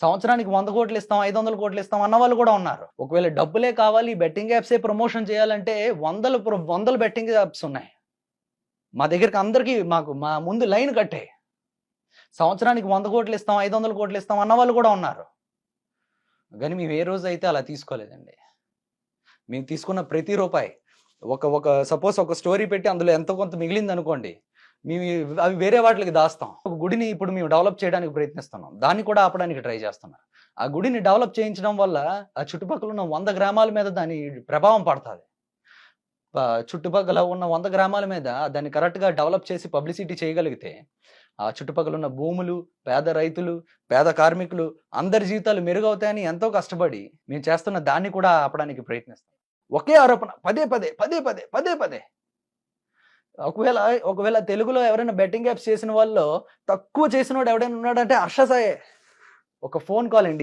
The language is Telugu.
సంవత్సరానికి వంద కోట్లు ఇస్తాం ఐదు వందల కోట్లు ఇస్తాం అన్న వాళ్ళు కూడా ఉన్నారు. ఒకవేళ డబ్బులే కావాలి బెట్టింగ్ యాప్సే ప్రమోషన్ చేయాలంటే వందలు ప్ర- వందలు బెట్టింగ్ యాప్స్ ఉన్నాయి. మా దగ్గరికి అందరికీ మాకు మా ముందు లైన్ కట్టే. సంవత్సరానికి వంద కోట్లు ఇస్తాం ఐదు వందల కోట్లు ఇస్తాం అన్న వాళ్ళు కూడా ఉన్నారు. కానీ మేము ఏ రోజు అయితే అలా తీసుకోలేదండి. మేము తీసుకున్న ప్రతి రూపాయి ఒక ఒక సపోజ్ ఒక స్టోరీ పెట్టి అందులో ఎంతో కొంత మిగిలింది అనుకోండి మేము అవి వేరే వాటికి దాస్తాం. ఒక గుడిని ఇప్పుడు మేము డెవలప్ చేయడానికి ప్రయత్నిస్తున్నాం. దాన్ని కూడా ఆపడానికి ట్రై చేస్తున్నాం ఆ గుడిని డెవలప్ చేయించడం వల్ల ఆ చుట్టుపక్కల ఉన్న వంద గ్రామాల మీద దాని ప్రభావం పడుతుంది. చుట్టుపక్కల ఉన్న వంద గ్రామాల మీద దాన్ని కరెక్ట్గా డెవలప్ చేసి పబ్లిసిటీ చేయగలిగితే ఆ చుట్టుపక్కల ఉన్న భూములు పేద రైతులు పేద కార్మికులు అందరి జీవితాలు మెరుగవుతాయని ఎంతో కష్టపడి మేము చేస్తున్న దాన్ని కూడా ఆపడానికి ప్రయత్నిస్తాం. ఒకే ఆరోపణ పదే పదే పదే పదే పదే పదే. ఒకవేళ ఒకవేళ తెలుగులో ఎవరైనా బెట్టింగ్ యాప్స్ చేసిన వాళ్ళు తక్కువ చేసిన వాడు ఎవడైనా ఉన్నాడంటే హర్షసాయే ఒక ఫోన్ కాల్ అండి.